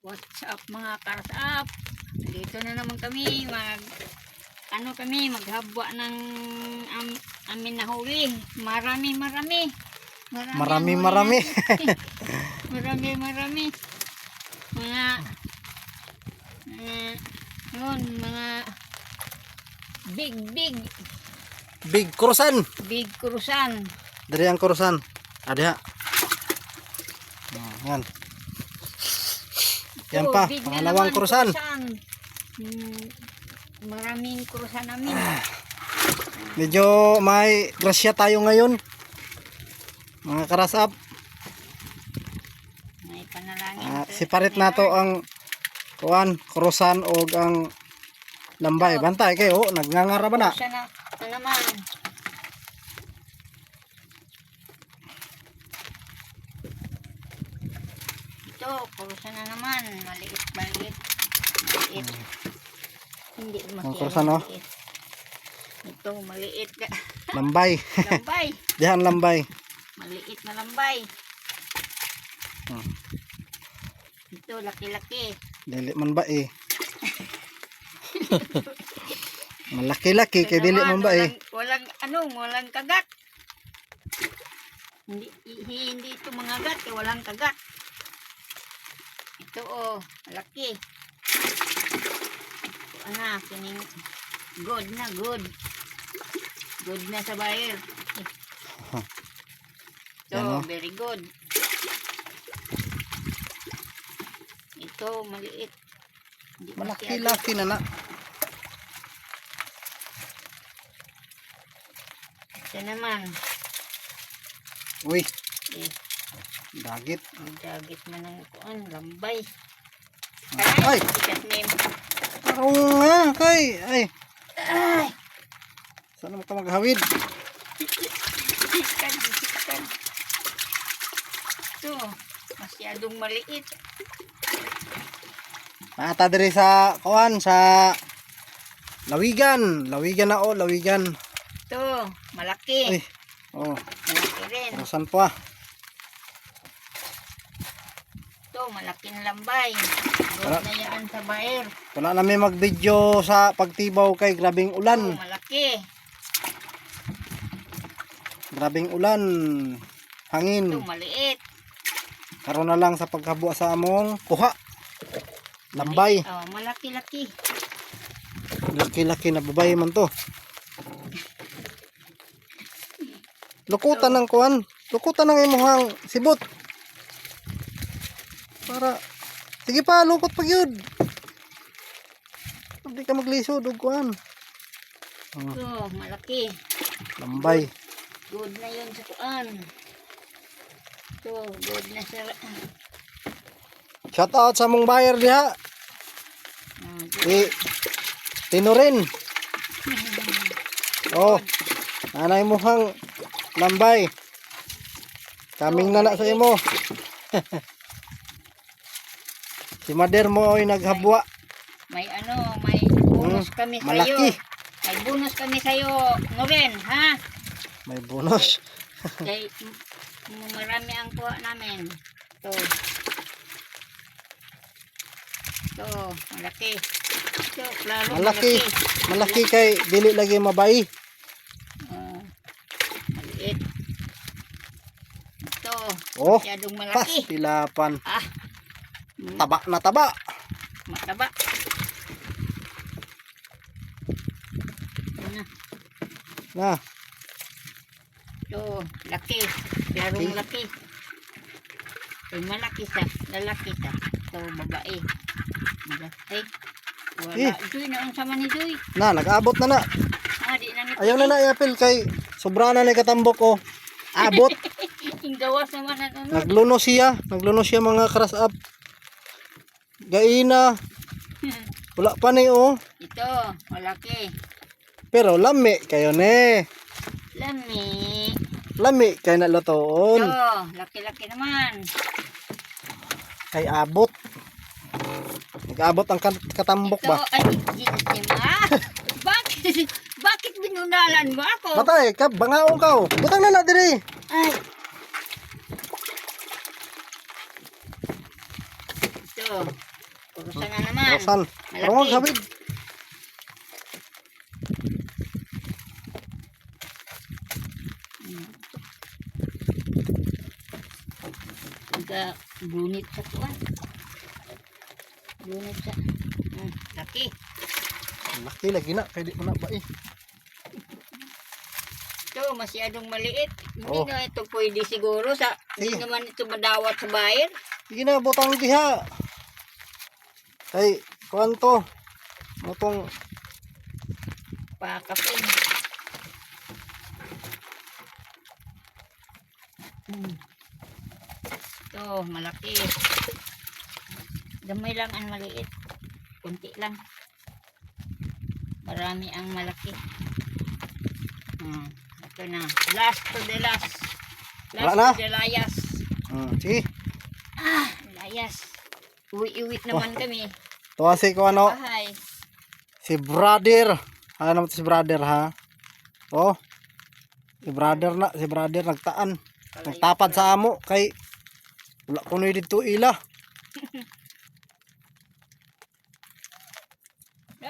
What's up mga karsap? Dito na naman kami mag ano kami maghabwa ng am, amin na huli. Marami marami. Marami, huli marami. natin. marami marami. Mga mga yun, mga big big Big Kurusan. big krusan. Dari ang Kurusan. Ada. Oh, yan. Yan Ito, pa, big na pangalawang naman, kurusan. Hmm, maraming krusan namin. Medyo may grasya tayo ngayon. Mga karasap. May panalangin. Ah, to. siparit na to ang kuan, kurusan o ang lambay. Bantay kayo, oh, nagngangara ba na? Siya na, ito naman. Ito, kurusan na naman. Maliit, maliit. Maliit. Hindi masyadong kurusan, oh. maliit. Ito, maliit. Lambay. lambay. Diyan lambay. Maliit na lambay. Hmm. Ito, laki-laki. Dili man ba eh. Malaki-laki kay dili man ba eh. Walang, walang, ano, walang kagat. Hindi, hi- hindi ito mga gat, eh, walang kagat. Ito oh, malaki. Ito ana, kining good na, good. Good na sa buyer. Huh. Yan, oh. very good. Ito, maliit. Hindi. Malaki-laki na na. Ito naman. Uy, Eh, dagit. Ang dagit man ng kuan, lambay. Ay! Sikat name. Oo nga, kay. Ay, Ay! saan mo ka maghawid? Sikat, sikat. Ito, masyadong maliit. Mata diri sa kuan sa Lawigan. Lawigan na oh, Lawigan. Ito, malaki. Uy. Oh, Malaki rin. kurusan pa. Ito, malaki na lambay. Wala. na yan sa baer. Wala na may mag-video sa pagtibaw kay grabing Ito, ulan. malaki. Grabing ulan. Hangin. Ito, maliit. Karon na lang sa pagkabuo sa among kuha. Lambay. Oh, malaki-laki. Laki-laki na babae man to. Lukutan ng kuan. Lukutan ng imuhang sibot. Para Sige pa, lukot pa gyud. Hindi ka maglisod og kuan. Oh, Ito, malaki. lambay. Good na yun sa kuan. Ito, good na sa... Shout out sa mong buyer diha. Mm, Si Tinorin. Oh, nanay mo hang lambay. Kaming na na sa imo. si Mader mo ay naghabwa. May ano, may bonus Hmm, kami sa'yo. malaki. May bonus kami sa'yo, Noren, ha? May bonus. Kay, marami ang kuha namin. Ito. Ito, malaki. Ito, klaro, Malaki. Malaki kay dili lagi mabay. Oh, maliit. Ito, Oh, masyadong pas malaki. tilapan. Ah, Taba na taba. mataba. Na? Na, Ito, laki. Larong laki. Ay, malaki sa, lalaki sa. Ito, babae. Malaki. Wala. Eh. Joy, naon sama ni Joy. na nag-abot na na. Ah, di na Ayaw na na i-apil kay sobra na ni katambok oh. Abot. Yung gawas naman na ano. Nagluno siya. Nagluno siya mga crash up. Gaina. Wala pa ni oh. Ito, malaki. Pero lami kayo ne. Lami. Lami kay na Ito, lutoon. laki-laki naman. Kay abot. Nag-abot ang kat- katambok Ito, ba? ay, ma. bakit, bakit binunalan mo ako? Patay, ka bangaon ka. oh. Butang na na diri. Ay. Ito, Kurusan na naman. Rosan. Malaki. Naga brunit sa tuwan. Brunit sa... Hmm, laki. Laki lagi na. Kaya di mo na ba eh. Ito, masyadong maliit. Hindi Oh. na ito pwede siguro. Sa, hindi naman ito madawat sa bayan. Sige na, butang diha. Ay, kuhan to. Motong Pakapin. Hmm. Ito, malaki. Damay lang ang maliit. Kunti lang. Marami ang malaki. Hmm. Ito na. Last to the last. Last Wala na? to the layas. Hmm, sige. Ah, layas. Uwi-uwi naman kami. Tuwa si kuhan o. Bahay. Si brother. Ano naman si brother ha? Oh. Si brother na, si brother nagtaan. Nagtapad sa amo kay wala kuno dito ila.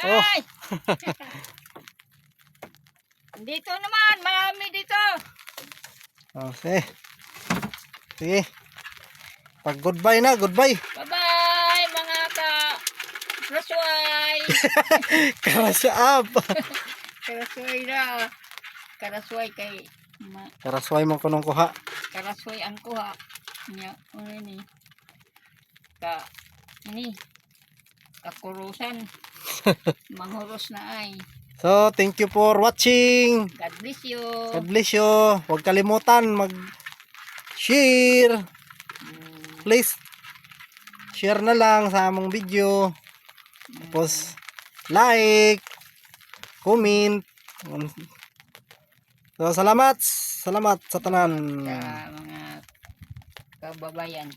Oh. Dito naman, marami dito. Oh, sige. Sige. Pag goodbye na, goodbye. Bye-bye, mga ka Up. Karasway na. Karasway kay ma, Karasway mo kunong kuha. karasway ang kuha. Nya, ano ni? Ka ini kakurusan. Manghuros na ay. So, thank you for watching. God bless you. God bless you. Huwag kalimutan mag share. Mm, Please share na lang sa among video. Tapos like, comment. So, salamat. Salamat sa tanan. sa mga kababayan.